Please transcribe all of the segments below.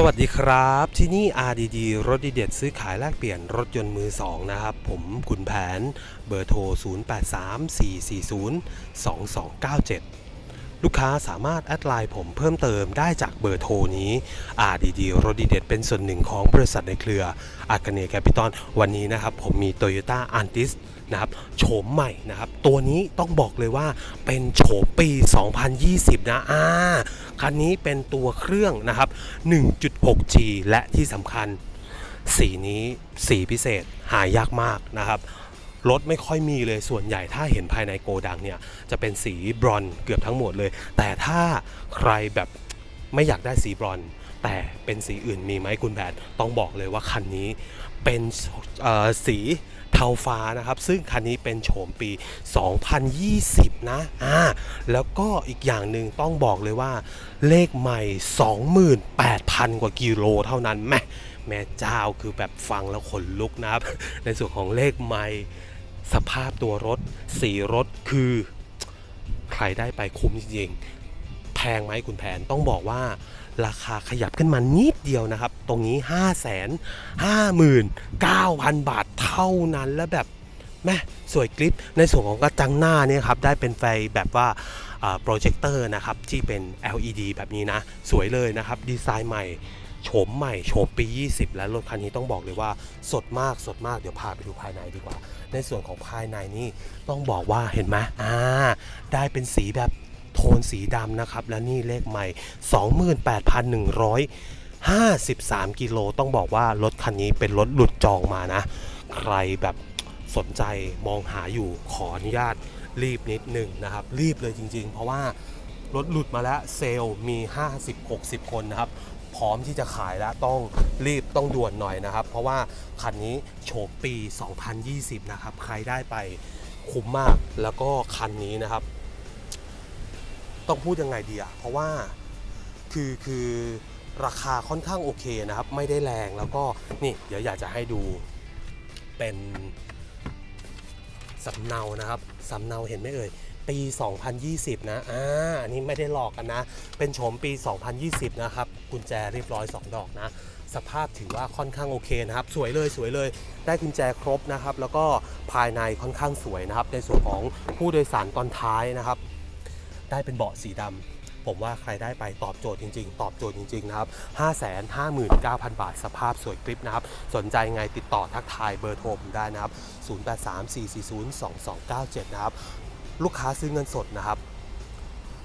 สวัสดีครับ ที่นี่ RDD รถดีเด็ดซื้อขายแลกเปลี่ยนรถยนต์มือ 2 นะครับ ผมขุนแผนเบอร์โทร 0834402297 ลูกค้าสามารถแอดไลน์ผมเพิ่มเติมได้จากเบอร์โทรนี้ RDD รถดีเด็ดเป็นส่วนหนึ่งของบริษัทในเครืออาคเนแคปิตอลวันนี้นะครับ ผมมี Toyota a n t i s นะครับโฉมใหม่นะครับ ตัวนี้ต้องบอกเลยว่าเป็นโฉมปี 2020 นะอ่าคันนี้เป็นตัวเครื่องนะครับ 1.6G และที่สำคัญ สีนี้สีพิเศษหายากมากนะครับ รถไม่ค่อยมีเลยส่วนใหญ่ถ้าเห็นภายในโกดังเนี่ยจะเป็นสีบรอนเกือบทั้งหมดเลย แต่ถ้าใครแบบไม่อยากได้สีบรอนแต่เป็นสีอื่นมีไหมคุณแบดต้องบอกเลยว่าคันนี้เป็นสี เทาฟ้านะครับ ซึ่งคันนี้เป็นโฉมปี 2020 นะอ่าแล้วก็อีกอย่างหนึ่งต้องบอกเลยว่า เลขใหม่ 28,000 กว่ากิโลเท่านั้นแม่แม่เจ้าคือแบบฟังแล้วขนลุกนะครับ ในส่วนของเลขใหม่สภาพตัวรถ สีรถคือใครได้ไปคุ้มจริง แพงไหมคุณแผนต้องบอกว่าราคาขยับขึ้นมานิดเดียวนะครับ ตรงนี้ 5 5 9 0 0 0 บาทเท่านั้นแล้วแบบแม่สวยกริปในส่วนของกระจังหน้าเนี่ยครับได้เป็นไฟแบบว่าโปรเจคเตอร์นะครับที่เป็น LED แบบนี้นะ สวยเลยนะครับ ดีไซน์ใหม่โฉมใหม่โฉมปี 20 และรถคันนี้ต้องบอกเลยว่าสดมากสดมากเดี๋ยวพาไปดูภายในดีกว่า ในส่วนของภายในนี่ต้องบอกว่าเห็นไหมอ่าได้เป็นสีแบบ โทนสีดำนะครับ และนี่เลขใหม่ 28,153 กิโล ต้องบอกว่ารถคันนี้เป็นรถหลุดจองมานะ ใครแบบสนใจมองหาอยู่ขออนุญาตรีบนิดหนึ่งนะครับ รีบเลยจริง ๆ เพราะว่ารถหลุดมาแล้วเซลล์มี 50-60 คนนะครับ พร้อมที่จะขายแล้วต้องรีบต้องด่วนหน่อยนะครับ เพราะว่าคันนี้โฉมปี 2020 นะครับ ใครได้ไปคุ้มมากแล้วก็คันนี้นะครับ ต้องพูดยังไงดีอะเพราะว่าคือคือราคาค่อนข้างโอเคนะครับ ไม่ได้แรงแล้วก็นี่เดี๋ยวอยากจะให้ดูเป็นสำเนานะครับสำเนาเห็นไหมเอ่ยปี 2020 นะอ่าอันนี้ไม่ได้หลอกกันนะ เป็นโฉมปี 2020 นะครับกุญแจเรียบร้อย 2 ดอกนะ สภาพถือว่าค่อนข้างโอเคนะครับ สวยเลยสวยเลย ได้กุญแจครบนะครับ แล้วก็ภายในค่อนข้างสวยนะครับ ในส่วนของผู้โดยสารตอนท้ายนะครับ ได้เป็นเบาะสีดำผมว่าใครได้ไปตอบโจทย์จริง ๆ ตอบโจทย์จริง ๆ นะครับ 559,000 บาท สภาพสวยกริปนะครับ สนใจไงติดต่อทักทายเบอร์โทรผมได้นะครับ 0834402297 นะครับ ลูกค้าซื้อเงินสดนะครับ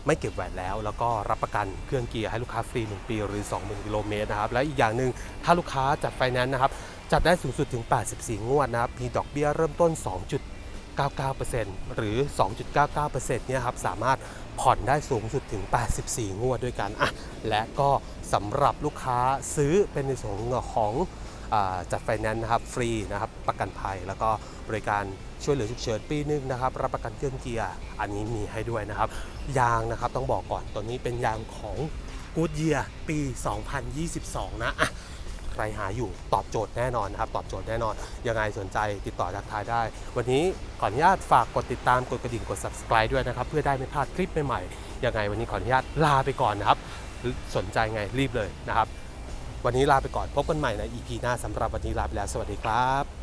ไม่เก็บแหวนแล้ว แล้วก็รับประกันเครื่องเกียร์ให้ลูกค้าฟรี 1 ปีหรือ 20,000กิโลเมตรนะครับ และอีกอย่างหนึ่งถ้าลูกค้าจัดไฟแนนซ์นะครับ จัดได้สูงสุดถึง 84 งวดนะครับมีดอกเบี้ยเริ่มต้น 99%หรือ 2.99%เนี่ยครับสามารถผ่อนได้สูงสุดถึง 84 งวดด้วยกันอะและก็สำหรับลูกค้าซื้อเป็นในส่วนของอจัดไฟแนนซ์นะครับฟรีนะครับประกันภัย แล้วก็บริการช่วยเหลือฉุกเฉินปีหนึงนะครับรับประกันเครื่องเกียร์อันนี้มีให้ด้วยนะครับ ยางนะครับต้องบอกก่อนตัวนี้เป็นยางของกูดเยียปี 2022 นะอะ ใครหาอยู่ตอบโจทย์แน่นอนนะครับ ตอบโจทย์แน่นอน ยังไงสนใจติดต่อทักทายได้ วันนี้ขออนุญาตฝากกดติดตามกดกระดิ่งกด subscribe ด้วยนะครับ เพื่อได้ไม่พลาดคลิปใหม่ๆยังไงวันนี้ขออนุญาตลาไปก่อนนะครับสนใจไงรีบเลยนะครับ วันนี้ลาไปก่อนพบกันใหม่ใน EP หน้าสำหรับวันนี้ลาไปแล้วสวัสดีครับ